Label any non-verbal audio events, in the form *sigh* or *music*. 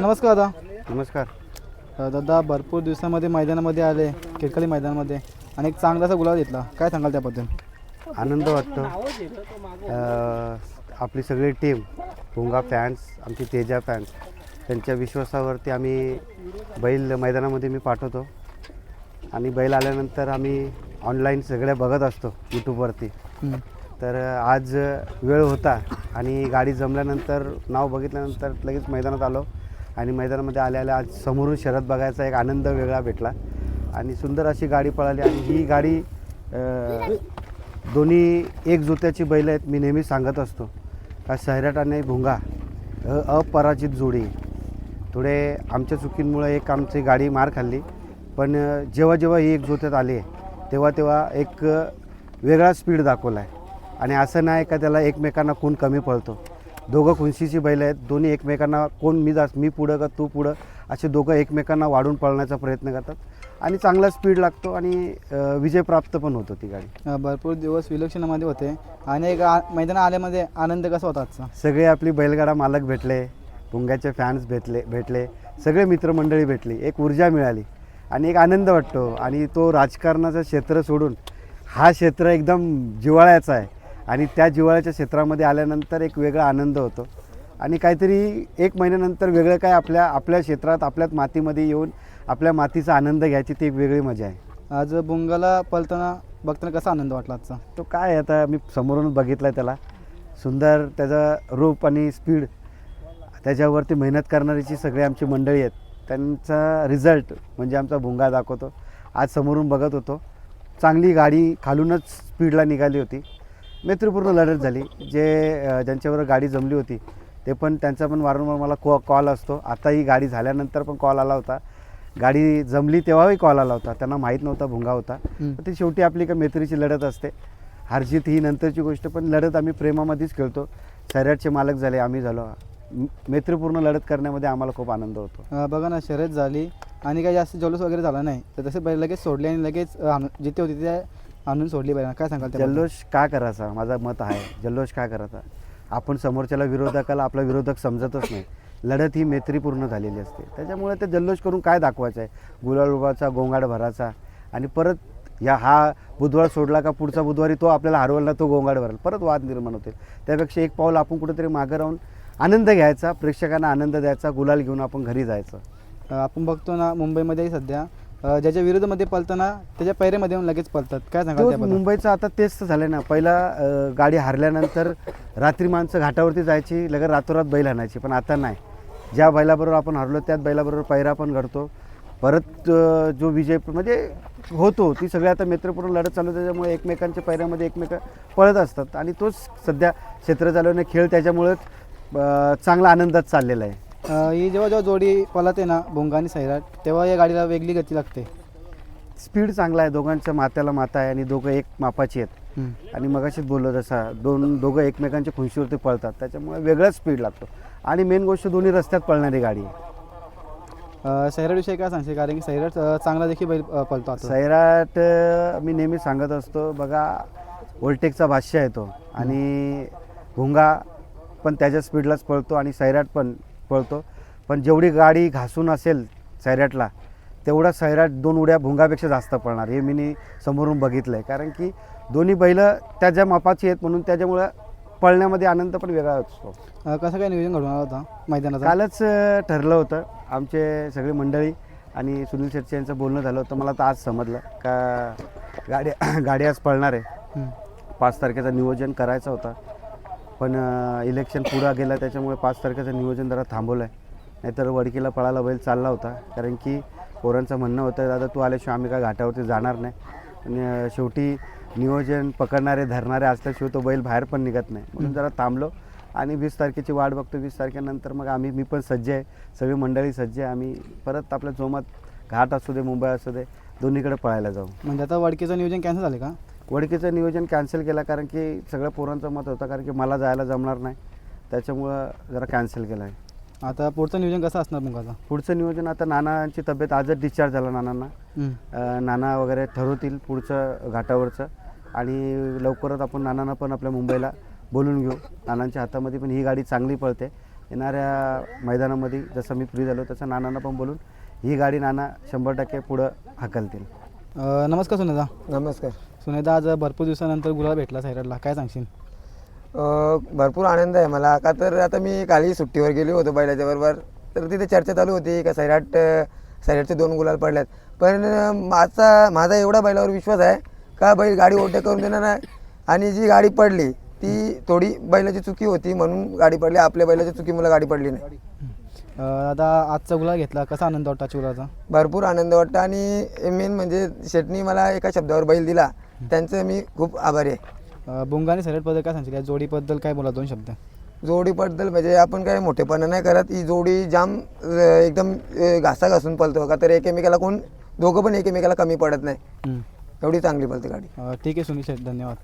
नमस्कार दादा. नमस्कार. अ, दादा भरपूर दिवसामध्ये मैदानामध्ये आले किरकली मैदानामध्ये आणि एक चांगलासा गुलाब घेतला. काय सांगाल त्याबद्दल? आनंद वाटतो. अं, आपली सगळी टीम भुंगा फॅन्स आमची तेजा फॅन्स त्यांच्या विश्वासावरती आम्ही बैल मैदानामध्ये मी पाठवतो. आणि बैल आल्यानंतर आम्ही ऑनलाईन सगळ्या बघत असतो यूट्यूबवरती हं. तर आज वेळ होता आणि गाडी जमल्यानंतर नाव बघितल्यानंतर लगेच मैदानात आलो. आणि मैदानामध्ये आल्या आल्या आज समोरून शरद बघायचा एक आनंद वेगळा भेटला. आणि सुंदर अशी गाडी पळाली आणि ही गाडी दोन्ही एक जुत्याची बैल आहेत मी नेहमी सांगत असतो. का सैराट आणि भुंगा अपराजित जोडी. थोडे आमच्या चुकींमुळे एक आमची गाडी मार खाल्ली. पण जेव्हा जेव्हा ही एक जोत्यात आली तेव्हा तेव्हा एक वेगळा स्पीड दाखवला आहे आणि असं नाही का त्याला एकमेकांना कोण कमी पळतो. दोघं खुनशीची बैल आहेत दोन्ही एकमेकांना कोण मी जास्त मी पुढं का तू पुढं असे दोघं एकमेकांना वाढून पळण्याचा प्रयत्न करतात. आणि चांगला स्पीड लागतो आणि विजय प्राप्त पण होतो ती गाडी. भरपूर दिवस विलक्षणामध्ये होते. आणि एक मैदान आल्यामध्ये आनंद कसा होता आजचा? सगळे आपली बैलगाडा मालक भेटले भुंग्याचे फॅन्स भेटले भेटले सगळे मित्रमंडळी भेटली एक ऊर्जा मिळाली आणि एक आनंद वाटतो. आणि तो राजकारणाचं क्षेत्र सोडून हा क्षेत्र एकदम जिव्हाळ्याचा आहे. आणि त्या जिव्हाळ्याच्या क्षेत्रामध्ये आल्यानंतर एक वेगळा आनंद होतो. आणि काहीतरी एक महिन्यानंतर वेगळं काय आपल्या आपल्या क्षेत्रात आपल्याच मातीमध्ये येऊन आपल्या मातीचा आनंद घ्यायची ती एक वेगळी मजा आहे. आज बुंगाला पलताना बघताना कसा आनंद वाटला आजचा? तो काय आहे आता मी समोरून बघितलं त्याला. सुंदर त्याचं रूप आणि स्पीड त्याच्यावरती मेहनत करणारीची सगळी आमची मंडळी आहेत. त्यांचा रिझल्ट म्हणजे आमचा भुंगा दाखवतो. आज समोरून बघत होतो. चांगली गाडी खालूनच स्पीडला निघाली होती. मैत्रीपूर्ण लढत झाली. जे अं, ज्यांच्याबरोबर गाडी जमली होती ते पण त्यांचा पण वारंवार मला कॉ कॉल असतो. आता ही गाडी झाल्यानंतर पण कॉल आला होता. गाडी जमली तेव्हाही कॉल आला होता. त्यांना माहीत नव्हता भुंगा होता. ती शेवटी आपली का मैत्रीची लढत असते. हारजीत ही नंतरची गोष्ट पण लढत आम्ही प्रेमामध्येच खेळतो. सैराटचे मालक झाले आम्ही झालो. मैत्रीपूर्ण लढत करण्यामध्ये आम्हाला खूप आनंद होतो. बघा ना शर्यत झाली. आणि काही जास्त जल्लोष वगैरे झाला नाही. तर तसे लगेच सोडले आणि लगेच जिथे होती ते आणून सोडली बैल काय सांगाल? जल्लोष का करायचा? माझं मत आहे. जल्लोष का करायचा? आपण समोरच्याला विरोधकाला आपला विरोधक समजतच नाही. लढत ही मैत्रीपूर्ण झालेली असते. त्याच्यामुळे ते जल्लोष करून काय दाखवायचं आहे? गुलाल उभाचा गोंगाड भराचा आणि परत या हा बुधवार सोडला का पुढचा बुधवारी तो आपल्याला हरवला तो गोंगाड भरेल. परत वाद निर्माण होते. त्यापेक्षा एक पाऊल आपण कुठेतरी मागं राहून आनंद घ्यायचा प्रेक्षकांना आनंद द्यायचा गुलाल घेऊन आपण घरी जायचं. आपण बघतो ना मुंबईमध्ये सध्या ज्याच्या विरोधामध्ये पलताना त्याच्या पैरेमध्ये येऊन लगेच पलतात काय सांगाल त्याबद्दल? मुंबईचं आता तेच तर झालं ना. पहिला अं, गाडी हारल्यानंतर रात्री माणसं घाटावरती जायची लगेच रातोरात बैल आणायची. पण आता नाही. ज्या बैलाबरोबर आपण हरलो त्याच बैलाबरोबर पैरा पण घडतो. परत अं, जो विजय म्हणजे होतो ती सगळी आता मित्रपूर्ण लढत चालू आहे, त्याच्यामुळे एकमेकांच्या पैऱ्यामध्ये एकमेक पळत असतात. आणि तोच सध्या क्षेत्र चालवणे खेळ त्याच्यामुळेच अं, चांगला आनंदात चाललेला आहे. अ, ही जेव्हा जेव्हा जोडी पळते ना भोंगा आणि सैराट तेव्हा या गाडीला वेगळी गती लागते. स्पीड चांगला आहे दोघांच्या मात्याला माता आहे आणि दोघं एक मापाची आहेत. आणि मगाशीच बोललो जसा दोन दोघं एकमेकांच्या खुर्शीवरती पळतात त्याच्यामुळे वेगळाच स्पीड लागतो. आणि मेन गोष्ट दोन्ही रस्त्यात पळणारी गाडी आहे. अ, सैराटविषयी काय सांगशील? कारण की सैराट अ, चांगला देखील बैल अ, पळतो आता. सैराट अं, मी नेहमी सांगत असतो बघा ओल्टेकचा भाष्य आहे तो. आणि भुंगा पण त्याच्या स्पीडलाच पळतो आणि सैराट पण पळतो. पण जेवढी गाडी घासून असेल सैराटला तेवढा सैराट दोन उड्या भुंगापेक्षा जास्त पळणार. हे मी समोरून बघितलं आहे कारण की दोन्ही बैल त्याच्या मापाची आहेत म्हणून त्याच्यामुळं पळण्यामध्ये आनंद पण वेगळा असतो. कसं काय नियोजन घडून आला होता मैदानाचा? कालच ठरलं होतं. आमचे सगळे मंडळी आणि सुनील शेट्टी यांचं बोलणं झालं होतं. मला तर आज समजलं का गाडी *clears throat* गाडी आज पळणार आहे. पाच तारखेचं नियोजन करायचं होतं. पण इलेक्शन पुढं गेलं त्याच्यामुळे पाच तारखेचं नियोजन जरा थांबवलं आहे नाहीतर वडकीला पळायला बैल चालला होता. कारण की पोरांचं म्हणणं होतं दादा तू आल्याशिवाय आम्ही काय घाटावरती जाणार नाही. आणि शेवटी नियोजन पकडणारे धरणारे असल्याशिवाय तो बैल बाहेर पण निघत नाही. म्हणून जरा थांबलो. आणि वीस तारखेची वाट बघतो. वीस तारखेनंतर मग आम्ही मी पण सज्ज आहे. सगळी मंडळी सज्ज आहे. आम्ही परत आपल्या जोमात घाट असू दे मुंबई असू दे दोन्हीकडे पळायला जाऊ. म्हणजे आता वडकीचं नियोजन कॅन्सल झाले का? वडकीचं नियोजन कॅन्सल केलं कारण की सगळ्या पोरांचं मत होतं कारण की मला जायला जमणार नाही. त्याच्यामुळं जरा कॅन्सल केलं आहे. आता पुढचं नियोजन कसं असणार मुंगाचा पुढचं नियोजन आता नानांची तब्येत आजच डिस्चार्ज झाला नानांना. अं, नाना वगैरे ठरवतील पुढचं घाटावरचं. आणि लवकरच आपण नानांना पण आपल्या मुंबईला बोलून घेऊ. नानांच्या हातामध्ये पण ही गाडी चांगली पळते. येणाऱ्या मैदानामध्ये जसं मी फ्री झालो तसं नानांना पण बोलून ही गाडी नाना शंभर टक्के पुढं हाकलतील. अ, नमस्कार सुनेदा नमस्कार. सुनेदा आज भरपूर दिवसानंतर गुलाल भेटला सैराटला काय सांगशील? भरपूर आनंद आहे मला. का तर आता मी काली सुट्टीवर गेलो होतो बैलाच्या बरोबर. तर तिथे चर्चा चालू होती का सैराट सैराटचे दोन गुलाल पडल्यात. पण माझा माझा एवढा बैलावर विश्वास आहे का बैल गाडी ओटे करून देणार नाही? आणि जी गाडी पडली ती थोडी बैलाची चुकी होती म्हणून गाडी पडली. आपल्या बैलाची चुकीमुळे गाडी पडली नाही. दादा आजचा गुलाल घेतला. कसा आनंद वाटता गुलाचा भरपूर आनंद वाटतो आणि मेन म्हणजे शेटनी मला एका शब्दावर बैल दिला. त्यांचं मी खूप आभारी आहे. अ, बुंगा आणि सैराटबद्दल काय सांगशील या जोडीबद्दल काय बोला दोन शब्द? जोडीबद्दल म्हणजे आपण काय मोठेपणा नाही करत. ही जोडी जाम अ, एकदम अ, घासा घासून पळतो का तर एकमेकाला कोण दोघं पण एकमेकाला कमी पडत नाही. हम्म. एवढी चांगली पळते गाडी. अ, ठीक आहे सुनील शेठ धन्यवाद.